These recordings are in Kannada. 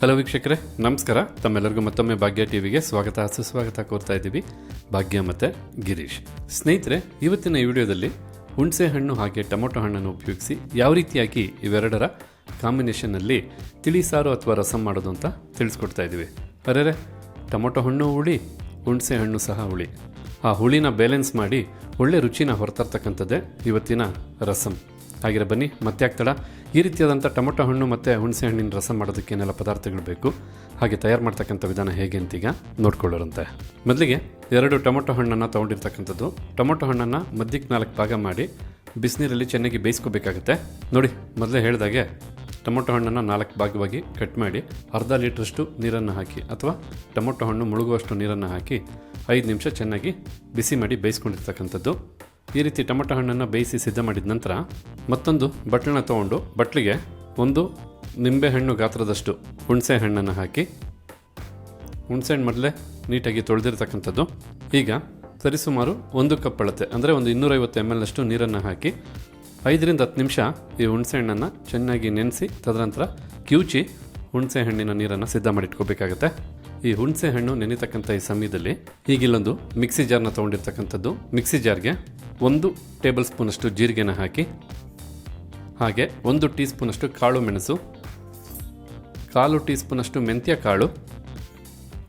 ಹಲೋ ವೀಕ್ಷಕರೇ, ನಮಸ್ಕಾರ. ತಮ್ಮೆಲ್ಲರಿಗೂ ಮತ್ತೊಮ್ಮೆ ಭಾಗ್ಯ ಟಿವಿಗೆ ಸ್ವಾಗತ, ಸುಸ್ವಾಗತ ಕೋರ್ತಾ ಇದ್ದೀವಿ. ಭಾಗ್ಯ ಮತ್ತು ಗಿರೀಶ್. ಸ್ನೇಹಿತರೆ, ಇವತ್ತಿನ ಈ ವಿಡಿಯೋದಲ್ಲಿ ಹುಣಸೆ ಹಣ್ಣು ಹಾಗೆ ಟೊಮೊಟೊ ಹಣ್ಣನ್ನು ಉಪಯೋಗಿಸಿ ಯಾವ ರೀತಿಯಾಗಿ ಇವೆರಡರ ಕಾಂಬಿನೇಷನ್ನಲ್ಲಿ ತಿಳಿಸಾರು ಅಥವಾ ರಸಂ ಮಾಡೋದು ಅಂತ ತಿಳಿಸ್ಕೊಡ್ತಾ ಇದ್ದೀವಿ. ಅರೆ ಟೊಮೊಟೊ ಹಣ್ಣು ಹುಳಿ, ಹುಣಸೆ ಹಣ್ಣು ಸಹ ಹುಳಿ. ಆ ಹುಳಿನ ಬ್ಯಾಲೆನ್ಸ್ ಮಾಡಿ ಒಳ್ಳೆ ರುಚಿನ ಹೊರತರ್ತಕ್ಕಂಥದ್ದೇ ಇವತ್ತಿನ ರಸಂ. ಹಾಗಿರ ಬನ್ನಿ, ಮತ್ತೆ ಆಗ್ತಾಳ ಈ ರೀತಿಯಾದಂಥ ಟೊಮೊಟೊ ಹಣ್ಣು ಮತ್ತು ಹುಣಸೆ ಹಣ್ಣಿನ ರಸ ಮಾಡೋದಕ್ಕೆ ಏನೆಲ್ಲ ಪದಾರ್ಥಗಳು ಬೇಕು? ಹಾಗೆ ತಯಾರು ಮಾಡ್ತಕ್ಕಂಥ ವಿಧಾನ ಹೇಗೆ ಅಂತೀಗ ನೋಡ್ಕೊಳ್ಳೋರಂತೆ. ಮೊದಲಿಗೆ ಎರಡು ಟೊಮೊಟೊ ಹಣ್ಣನ್ನು ತೊಗೊಂಡಿರ್ತಕ್ಕಂಥದ್ದು. ಟೊಮೊಟೊ ಹಣ್ಣನ್ನು ಮಧ್ಯಕ್ಕೆ ನಾಲ್ಕು ಭಾಗ ಮಾಡಿ ಬಿಸಿನೀರಲ್ಲಿ ಚೆನ್ನಾಗಿ ಬೇಯಿಸ್ಕೋಬೇಕಾಗುತ್ತೆ. ನೋಡಿ, ಮೊದಲೇ ಹೇಳಿದಾಗೆ ಟೊಮೊಟೊ ಹಣ್ಣನ್ನು ನಾಲ್ಕು ಭಾಗವಾಗಿ ಕಟ್ ಮಾಡಿ ಅರ್ಧ ಲೀಟ್ರಷ್ಟು ನೀರನ್ನು ಹಾಕಿ ಅಥವಾ ಟೊಮೊಟೊ ಹಣ್ಣು ಮುಳುಗುವಷ್ಟು ನೀರನ್ನು ಹಾಕಿ ಐದು ನಿಮಿಷ ಚೆನ್ನಾಗಿ ಬಿಸಿ ಮಾಡಿ ಬೇಯಿಸ್ಕೊಂಡಿರ್ತಕ್ಕಂಥದ್ದು. ಈ ರೀತಿ ಟೊಮೆಟೊ ಹಣ್ಣನ್ನು ಬೇಯಿಸಿ ಸಿದ್ಧ ಮಾಡಿದ ನಂತರ ಮತ್ತೊಂದು ಬಟ್ಲನ್ನ ತೊಗೊಂಡು ಬಟ್ಲಿಗೆ ಒಂದು ನಿಂಬೆಹಣ್ಣು ಗಾತ್ರದಷ್ಟು ಹುಣಸೆ ಹಣ್ಣನ್ನು ಹಾಕಿ ಹುಣಸೆ ಹಣ್ಣು ಮೊದಲೇ ನೀಟಾಗಿ ತೊಳೆದಿರ್ತಕ್ಕಂಥದ್ದು. ಈಗ ಸರಿಸುಮಾರು ಒಂದು ಕಪ್ ಅಳತೆ, ಅಂದರೆ ಒಂದು ಇನ್ನೂರೈವತ್ತು ಎಂ ಎಲ್ ಅಷ್ಟು ನೀರನ್ನು ಹಾಕಿ ಐದರಿಂದ ಹತ್ತು ನಿಮಿಷ ಈ ಹುಣಸೆ ಹಣ್ಣನ್ನು ಚೆನ್ನಾಗಿ ನೆನೆಸಿ, ತದನಂತರ ಕಿವುಚಿ ಹುಣಸೆ ಹಣ್ಣಿನ ನೀರನ್ನು ಸಿದ್ಧ ಮಾಡಿಟ್ಕೋಬೇಕಾಗತ್ತೆ. ಈ ಹುಣಸೆ ಹಣ್ಣು ನೆನೆತಕ್ಕಂಥ ಈ ಸಮಯದಲ್ಲಿ ಈಗಿಲ್ಲೊಂದು ಮಿಕ್ಸಿ ಜಾರ್ನ ತೊಗೊಂಡಿರ್ತಕ್ಕಂಥದ್ದು. ಮಿಕ್ಸಿ ಜಾರ್ಗೆ ಒಂದು ಟೇಬಲ್ ಸ್ಪೂನಷ್ಟು ಜೀರಿಗೆನ ಹಾಕಿ, ಹಾಗೆ ಒಂದು ಟೀ ಸ್ಪೂನಷ್ಟು ಕಾಳು ಮೆಣಸು, ಕಾಲು ಟೀ ಸ್ಪೂನಷ್ಟು ಮೆಂತ್ಯ ಕಾಳು,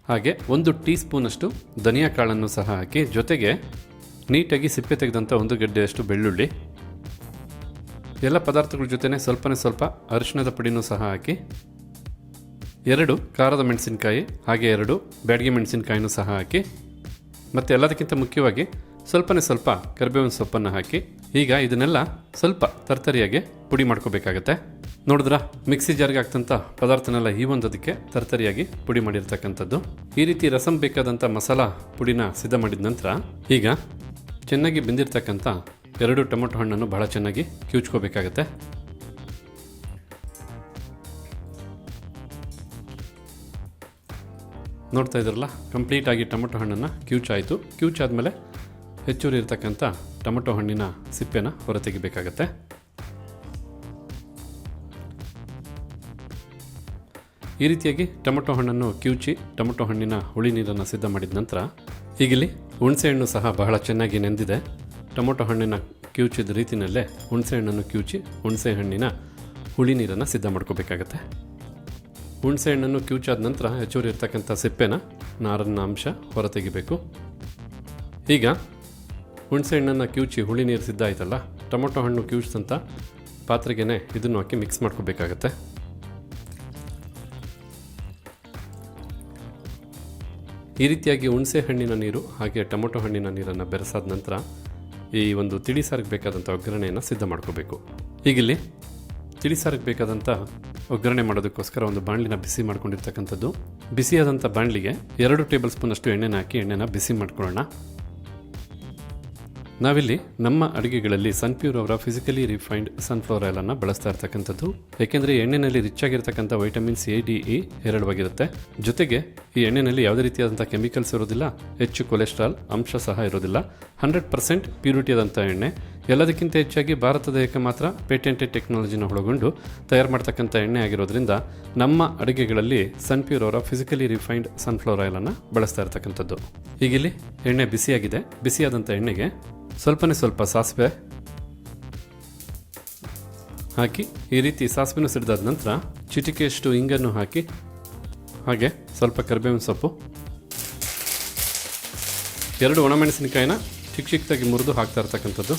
ಹಾಗೆ ಒಂದು ಟೀ ಸ್ಪೂನಷ್ಟು ಧನಿಯಾ ಕಾಳನ್ನು ಸಹ ಹಾಕಿ ಜೊತೆಗೆ ನೀಟಾಗಿ ಸಿಪ್ಪೆ ತೆಗೆದಂಥ ಒಂದು ಗಡ್ಡೆಯಷ್ಟು ಬೆಳ್ಳುಳ್ಳಿ, ಎಲ್ಲ ಪದಾರ್ಥಗಳ ಜೊತೆನೆ ಸ್ವಲ್ಪನೇ ಸ್ವಲ್ಪ ಅರಿಶಿಣದ ಪುಡಿನೂ ಸಹ ಹಾಕಿ ಎರಡು ಖಾರದ ಮೆಣಸಿನಕಾಯಿ, ಹಾಗೆ ಎರಡು ಬ್ಯಾಡಗಿ ಮೆಣಸಿನಕಾಯಿನೂ ಸಹ ಹಾಕಿ, ಮತ್ತು ಎಲ್ಲದಕ್ಕಿಂತ ಮುಖ್ಯವಾಗಿ ಸ್ವಲ್ಪನೇ ಸ್ವಲ್ಪ ಕರಿಬೇವಿನ ಸೊಪ್ಪನ್ನು ಹಾಕಿ, ಈಗ ಇದನ್ನೆಲ್ಲ ಸ್ವಲ್ಪ ತರ್ತರಿಯಾಗಿ ಪುಡಿ ಮಾಡ್ಕೋಬೇಕಾಗತ್ತೆ. ನೋಡಿದ್ರ, ಮಿಕ್ಸಿ ಜಾರ್ಗೆ ಹಾಕ್ತಂಥ ಪದಾರ್ಥನೆಲ್ಲ ಈ ಒಂದದಕ್ಕೆ ತರ್ತರಿಯಾಗಿ ಪುಡಿ ಮಾಡಿರ್ತಕ್ಕಂಥದ್ದು. ಈ ರೀತಿ ರಸಂ ಬೇಕಾದಂಥ ಮಸಾಲ ಪುಡಿನ ಸಿದ್ಧ ಮಾಡಿದ ನಂತರ, ಈಗ ಚೆನ್ನಾಗಿ ಬೆಂದಿರ್ತಕ್ಕಂಥ ಎರಡು ಟೊಮೊಟೊ ಹಣ್ಣನ್ನು ಬಹಳ ಚೆನ್ನಾಗಿ ಕಿವುಚ್ಕೋಬೇಕಾಗತ್ತೆ. ನೋಡ್ತಾ ಇದ್ರಲ್ಲ ಕಂಪ್ಲೀಟಾಗಿ ಟೊಮೊಟೊ ಹಣ್ಣನ್ನು ಕ್ಯೂಚಾಯಿತು. ಕ್ಯೂಚಾದ್ಮೇಲೆ ಹೆಚ್ಚುವರಿ ಇರ್ತಕ್ಕಂಥ ಟೊಮೊಟೊ ಹಣ್ಣಿನ ಸಿಪ್ಪೆನ ಹೊರತೆಗಿಬೇಕಾಗತ್ತೆ. ಈ ರೀತಿಯಾಗಿ ಟೊಮೊಟೊ ಹಣ್ಣನ್ನು ಕ್ಯೂಚಿ, ಟೊಮೊಟೊ ಹಣ್ಣಿನ ಹುಳಿ ನೀರನ್ನು ಸಿದ್ಧ ಮಾಡಿದ ನಂತರ, ಈಗಿಲ್ಲಿ ಹುಣಸೆ ಹಣ್ಣು ಸಹ ಬಹಳ ಚೆನ್ನಾಗಿ ನೆಂದಿದೆ. ಟೊಮೊಟೊ ಹಣ್ಣಿನ ಕ್ಯೂಚಿದ ರೀತಿಯಲ್ಲೇ ಹುಣಸೆ ಹಣ್ಣನ್ನು ಕಿವುಚಿ ಹುಣಸೆ ಹಣ್ಣಿನ ಹುಳಿ ನೀರನ್ನು ಸಿದ್ಧ ಮಾಡ್ಕೋಬೇಕಾಗತ್ತೆ. ಹುಣಸೆ ಹಣ್ಣನ್ನು ಕಿವುಚಾದ ನಂತರ ಹೆಚ್ಚುವರಿ ಇರ್ತಕ್ಕಂಥ ಸಿಪ್ಪೆನ, ನಾರನ್ನ ಅಂಶ ಹೊರತೆಗಿಬೇಕು ಈಗ ಹುಣಸೆ ಹಣ್ಣನ್ನು ಕಿವುಚಿ ಹುಳಿ ನೀರು ಸಿದ್ಧ ಆಯ್ತಲ್ಲ ಟೊಮೊಟೊ ಹಣ್ಣು ಕಿವುಚಿದಂಥ ಪಾತ್ರೆಗೆ ಇದನ್ನು ಹಾಕಿ ಮಿಕ್ಸ್ ಮಾಡ್ಕೋಬೇಕಾಗತ್ತೆ. ಈ ರೀತಿಯಾಗಿ ಹುಣಸೆ ಹಣ್ಣಿನ ನೀರು ಹಾಗೆ ಟೊಮೊಟೊ ಹಣ್ಣಿನ ನೀರನ್ನು ಬೆರೆಸಾದ ನಂತರ ಈ ಒಂದು ತಿಳಿ ಸಾರಿಗೆ ಬೇಕಾದಂಥ ಒಗ್ಗರಣೆಯನ್ನು ಸಿದ್ಧ ಮಾಡ್ಕೋಬೇಕು. ಈಗಿಲ್ಲಿ ತಿಳಿ ಸಾರಿಗೆ ಬೇಕಾದಂಥ ಒಗ್ಗರಣೆ ಮಾಡೋದಕ್ಕೋಸ್ಕರ ಒಂದು ಬಾಣಲಿನ ಬಿಸಿ ಮಾಡ್ಕೊಂಡಿರ್ತಕ್ಕಂಥದ್ದು. ಬಿಸಿಯಾದಂಥ ಬಾಣಲಿಗೆ ಎರಡು ಟೇಬಲ್ ಸ್ಪೂನಷ್ಟು ಎಣ್ಣೆನ ಹಾಕಿ ಎಣ್ಣೆನ ಬಿಸಿ ಮಾಡ್ಕೊಳ್ಳೋಣ. ನಾವಿಲ್ಲಿ ನಮ್ಮ ಅಡುಗೆಗಳಲ್ಲಿ ಸನ್ಪ್ಯೂರ್ ಅವರ ಫಿಸಿಕಲಿ ರಿಫೈನ್ಡ್ ಸನ್ಫ್ಲವರ್ ಆಯಿಲನ್ನು ಬಳಸ್ತಾ ಇರ್ತಕ್ಕಂಥದ್ದು. ಏಕೆಂದರೆ ಎಣ್ಣೆನಲ್ಲಿ ರಿಚ್ ಆಗಿರತಕ್ಕಂಥ ವೈಟಮಿನ್ಸ್ ಎ ಡಿ, ಇ ಹೇರಳವಾಗಿರುತ್ತೆ ಜೊತೆಗೆ ಈ ಎಣ್ಣೆನಲ್ಲಿ ಯಾವುದೇ ರೀತಿಯಾದಂಥ ಕೆಮಿಕಲ್ಸ್ ಇರೋದಿಲ್ಲ. ಹೆಚ್ಚು ಕೊಲೆಸ್ಟ್ರಾಲ್ ಅಂಶ ಸಹ ಇರೋದಿಲ್ಲ. ಹಂಡ್ರೆಡ್ ಪರ್ಸೆಂಟ್ ಪ್ಯೂರಿಟಿ ಆದಂಥ ಎಣ್ಣೆ. ಎಲ್ಲದಕ್ಕಿಂತ ಹೆಚ್ಚಾಗಿ ಭಾರತದ ಏಕಮಾತ್ರ ಮಾತ್ರ ಪೇಟೆಂಟೆಡ್ ಟೆಕ್ನಾಲಜಿನ ಒಳಗೊಂಡು ತಯಾರು ಮಾಡ್ತಕ್ಕಂಥ ಎಣ್ಣೆ ಆಗಿರೋದ್ರಿಂದ ನಮ್ಮ ಅಡುಗೆಗಳಲ್ಲಿ ಸನ್ಪ್ಯೂರ್ ಅವರ ಫಿಸಿಕಲಿ ರಿಫೈನ್ಡ್ ಸನ್ಫ್ಲವರ್ ಆಯಿಲನ್ನು ಬಳಸ್ತಾ ಇರ್ತಕ್ಕಂಥದ್ದು. ಈಗಿಲ್ಲಿ ಎಣ್ಣೆ ಬಿಸಿಯಾಗಿದೆ. ಬಿಸಿಯಾದಂಥ ಎಣ್ಣೆಗೆ ಸ್ವಲ್ಪನೇ ಸ್ವಲ್ಪ ಸಾಸಿವೆ ಹಾಕಿ, ಈ ರೀತಿ ಸಾಸಿವೆನೂ ಸಿಡಿದಾದ ನಂತರ ಚಿಟಿಕೆಯಷ್ಟು ಇಂಗನ್ನು ಹಾಕಿ, ಹಾಗೆ ಸ್ವಲ್ಪ ಕರಿಬೇವಿನ ಸೊಪ್ಪು, ಎರಡು ಒಣಮೆಣಸಿನಕಾಯಿನ ಚಿಕ್ಕ ಚಿಕ್ಕದಾಗಿ ಮುರಿದು ಹಾಕ್ತಾ ಇರ್ತಕ್ಕಂಥದ್ದು.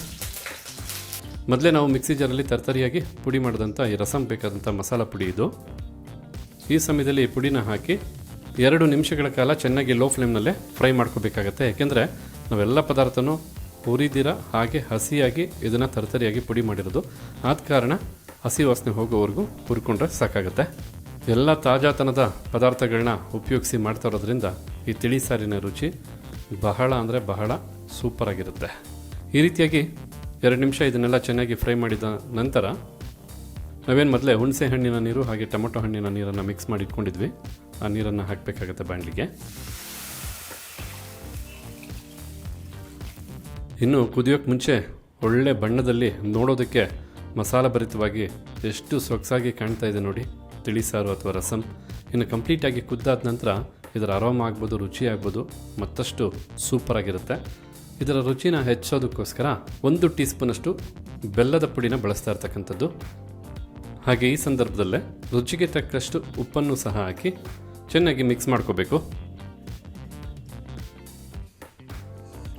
ಮೊದಲೇ ನಾವು ಮಿಕ್ಸಿ ಜಾರಲ್ಲಿ ತರತರಿಯಾಗಿ ಪುಡಿ ಮಾಡಿದಂಥ ಈ ರಸಂ ಬೇಕಾದಂಥ ಮಸಾಲ ಪುಡಿ ಇದು. ಈ ಸಮಯದಲ್ಲಿ ಈ ಪುಡಿನ ಹಾಕಿ ಎರಡು ನಿಮಿಷಗಳ ಕಾಲ ಚೆನ್ನಾಗಿ ಲೋ ಫ್ಲೇಮ್ನಲ್ಲೇ ಫ್ರೈ ಮಾಡ್ಕೋಬೇಕಾಗತ್ತೆ. ಯಾಕೆಂದರೆ ನಾವೆಲ್ಲ ಪದಾರ್ಥನೂ ಹುರಿದಿರ ಹಾಗೆ ಹಸಿಯಾಗಿ ಇದನ್ನು ತರತರಿಯಾಗಿ ಪುಡಿ ಮಾಡಿರೋದು. ಆದ ಕಾರಣ ಹಸಿ ವಾಸನೆ ಹೋಗೋವರೆಗೂ ಹುರ್ಕೊಂಡ್ರೆ ಸಾಕಾಗುತ್ತೆ. ಎಲ್ಲ ತಾಜಾತನದ ಪದಾರ್ಥಗಳನ್ನ ಉಪಯೋಗಿಸಿ ಮಾಡ್ತಾ ಇರೋದ್ರಿಂದ ಈ ತಿಳಿ ಸಾರಿನ ರುಚಿ ಬಹಳ ಅಂದರೆ ಬಹಳ ಸೂಪರ್ ಆಗಿರುತ್ತೆ ಈ ರೀತಿಯಾಗಿ ಎರಡು ನಿಮಿಷ ಇದನ್ನೆಲ್ಲ ಚೆನ್ನಾಗಿ ಫ್ರೈ ಮಾಡಿದ ನಂತರ ನಾವೇನು ಮೊದಲೇ ಹುಣಸೆ ಹಣ್ಣಿನ ನೀರು ಹಾಗೆ ಟೊಮೊಟೊ ಹಣ್ಣಿನ ನೀರನ್ನು ಮಿಕ್ಸ್ ಮಾಡಿ ಇಟ್ಕೊಂಡಿದ್ವಿ. ಆ ನೀರನ್ನು ಹಾಕಬೇಕಾಗತ್ತೆ ಬಾಣಲಿಗೆ. ಇನ್ನು ಕುದಿಯೋಕ್ಕೆ ಮುಂಚೆ ಒಳ್ಳೆ ಬಣ್ಣದಲ್ಲಿ ನೋಡೋದಕ್ಕೆ ಮಸಾಲ ಭರಿತವಾಗಿ ಎಷ್ಟು ಸೊಗಸಾಗಿ ಕಾಣ್ತಾ ಇದೆ ನೋಡಿ. ತಿಳಿಸಾರು ಅಥವಾ ರಸಂ. ಇನ್ನು ಕಂಪ್ಲೀಟಾಗಿ ಕುದ್ದಾದ ನಂತರ ಇದರ ಅರೋಮ ಆಗ್ಬೋದು, ರುಚಿ ಆಗ್ಬೋದು, ಮತ್ತಷ್ಟು ಸೂಪರಾಗಿರುತ್ತೆ ಇದರ ರುಚಿನ ಹೆಚ್ಚೋದಕ್ಕೋಸ್ಕರ ಒಂದು ಟೀ ಸ್ಪೂನಷ್ಟು ಬೆಲ್ಲದ ಪುಡಿನ ಬಳಸ್ತಾ ಇರ್ತಕ್ಕಂಥದ್ದು. ಹಾಗೆ ಈ ಸಂದರ್ಭದಲ್ಲೇ ರುಚಿಗೆ ತಕ್ಕಷ್ಟು ಉಪ್ಪನ್ನು ಸಹ ಹಾಕಿ ಚೆನ್ನಾಗಿ ಮಿಕ್ಸ್ ಮಾಡ್ಕೋಬೇಕು.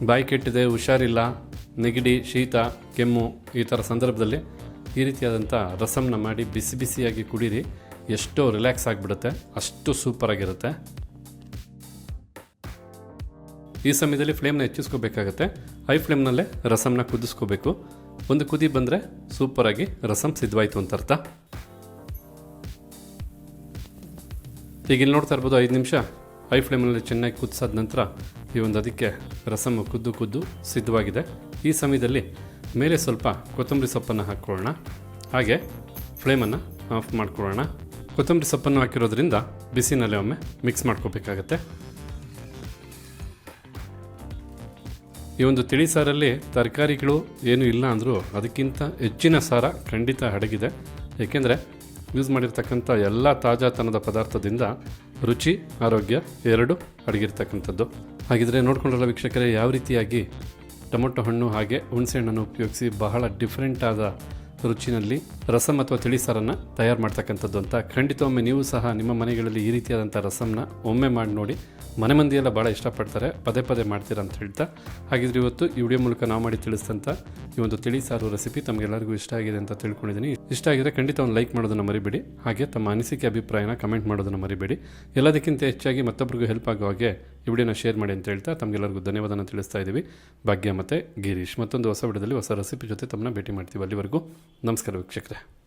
ಬಾಯಿ ಕೆಟ್ಟಿದೆ, ಹುಷಾರಿಲ್ಲ, ನೆಗಡಿ, ಶೀತ, ಕೆಮ್ಮು ಈ ಥರ ಸಂದರ್ಭದಲ್ಲಿ ಈ ರೀತಿಯಾದಂಥ ರಸಮ್ನ ಮಾಡಿ ಬಿಸಿ ಬಿಸಿಯಾಗಿ ಕುಡೀರಿ. ಎಷ್ಟೋ ರಿಲ್ಯಾಕ್ಸ್ ಆಗಿಬಿಡುತ್ತೆ, ಅಷ್ಟು ಸೂಪರಾಗಿರುತ್ತೆ. ಈ ಸಮಯದಲ್ಲಿ ಫ್ಲೇಮ್ನ ಹೆಚ್ಚಿಸ್ಕೋಬೇಕಾಗತ್ತೆ. ಹೈ ಫ್ಲೇಮ್ನಲ್ಲೇ ರಸಮ್ನ ಕುದಿಸ್ಕೋಬೇಕು. ಒಂದು ಕುದಿ ಬಂದರೆ ಸೂಪರಾಗಿ ರಸಮ್ ಸಿದ್ಧವಾಯಿತು ಅಂತ ಅರ್ಥ ಈಗ ಇಲ್ಲಿ ನೋಡ್ತಾ ಇರ್ಬೋದು ಐದು ನಿಮಿಷ. ಹೈ ಫ್ಲೇಮ್ನಲ್ಲಿ ಚೆನ್ನಾಗಿ ಕುದಿಸಾದ ನಂತರ ಈ ಒಂದು ಅದಕ್ಕೆ ರಸಮ್ ಕುದ್ದು ಕುದ್ದು ಸಿದ್ಧವಾಗಿದೆ. ಈ ಸಮಯದಲ್ಲಿ ಮೇಲೆ ಸ್ವಲ್ಪ ಕೊತ್ತಂಬರಿ ಸೊಪ್ಪನ್ನು ಹಾಕ್ಕೊಳ್ಳೋಣ. ಹಾಗೆ ಫ್ಲೇಮನ್ನು ಆಫ್ ಮಾಡ್ಕೊಳ್ಳೋಣ. ಕೊತ್ತಂಬರಿ ಸೊಪ್ಪನ್ನು ಹಾಕಿರೋದ್ರಿಂದ ಬಿಸಿನಲ್ಲೇ ಒಮ್ಮೆ ಮಿಕ್ಸ್ ಮಾಡ್ಕೋಬೇಕಾಗತ್ತೆ. ಈ ಒಂದು ತಿಳಿ ಸಾರಲ್ಲಿ ತರಕಾರಿಗಳು ಏನೂ ಇಲ್ಲ ಅಂದರೂ ಅದಕ್ಕಿಂತ ಹೆಚ್ಚಿನ ಸಾರ ಖಂಡಿತ ಅಡಗಿದೆ ಏಕೆಂದರೆ ಯೂಸ್ ಮಾಡಿರ್ತಕ್ಕಂಥ ಎಲ್ಲ ತಾಜಾತನದ ಪದಾರ್ಥದಿಂದ ರುಚಿ, ಆರೋಗ್ಯ ಎರಡು ಅಡಗಿರ್ತಕ್ಕಂಥದ್ದು. ಹಾಗಿದ್ರೆ ನೋಡ್ಕೊಂಡ್ರಲ್ಲ ವೀಕ್ಷಕರೇ, ಯಾವ ರೀತಿಯಾಗಿ ಟೊಮೊಟೊ ಹಣ್ಣು ಹಾಗೆ ಹುಣಸೆ ಹಣ್ಣನ್ನು ಉಪಯೋಗಿಸಿ ಬಹಳ ಡಿಫ್ರೆಂಟಾದ ರುಚಿನಲ್ಲಿ ರಸಮ್ ಅಥವಾ ತಿಳಿ ಸಾರನ್ನು ತಯಾರು ಮಾಡ್ತಕ್ಕಂಥದ್ದು ಅಂತ ಖಂಡಿತ ಒಮ್ಮೆ ನೀವು ಸಹ ನಿಮ್ಮ ಮನೆಗಳಲ್ಲಿ ಈ ರೀತಿಯಾದಂಥ ರಸಮ್ನ ಒಮ್ಮೆ ಮಾಡಿ ನೋಡಿ. ಮನೆ ಮಂದಿಯೆಲ್ಲ ಭಾಳ ಇಷ್ಟಪಡ್ತಾರೆ. ಪದೇ ಪದೇ ಮಾಡ್ತೀರಾ ಅಂತ ಹೇಳ್ತಾ. ಹಾಗಿದ್ರೆ ಇವತ್ತು ಈ ವಿಡಿಯೋ ಮೂಲಕ ನಾವು ಮಾಡಿ ತಿಳಿಸಿದಂಥ ಈ ಒಂದು ತಿಳಿ ಸಾರು ರೆಸಿಪಿ ತಮಗೆಲ್ಲರಿಗೂ ಇಷ್ಟ ಆಗಿದೆ ಅಂತ ತಿಳ್ಕೊಂಡಿದ್ದೀನಿ. ಇಷ್ಟ ಆಗಿದ್ರೆ ಖಂಡಿತ ಒಂದು ಲೈಕ್ ಮಾಡೋದನ್ನು ಮರಿಬೇಡಿ. ಹಾಗೆ ತಮ್ಮ ಅನಿಸಿಕೆ, ಅಭಿಪ್ರಾಯನ ಕಮೆಂಟ್ ಮಾಡೋದನ್ನು ಮರಿಬೇಡಿ. ಎಲ್ಲದಕ್ಕಿಂತ ಹೆಚ್ಚಾಗಿ ಮತ್ತೊಬ್ಬರಿಗೂ ಹೆಲ್ಪ್ ಆಗೋ ಹಾಗೆ ಈ ವಿಡಿಯೋನ ಶೇರ್ ಮಾಡಿ ಅಂತ ಹೇಳ್ತಾ ತಮಗೆಲ್ಲರಿಗೂ ಧನ್ಯವಾದನ ತಿಳಿಸ್ತಾ ಇದ್ದೀವಿ. ಭಾಗ್ಯ ಮತ್ತು ಗಿರೀಶ್ ಮತ್ತೊಂದು ಹೊಸ ವಿಡಿಯೋದಲ್ಲಿ ಹೊಸ ರೆಸಿಪಿ ಜೊತೆ ತಮ್ಮನ್ನ ಭೇಟಿ ಮಾಡ್ತೀವಿ ಅಲ್ಲಿವರೆಗೂ. ನಮಸ್ಕಾರ ವೀಕ್ಷಕರೇ.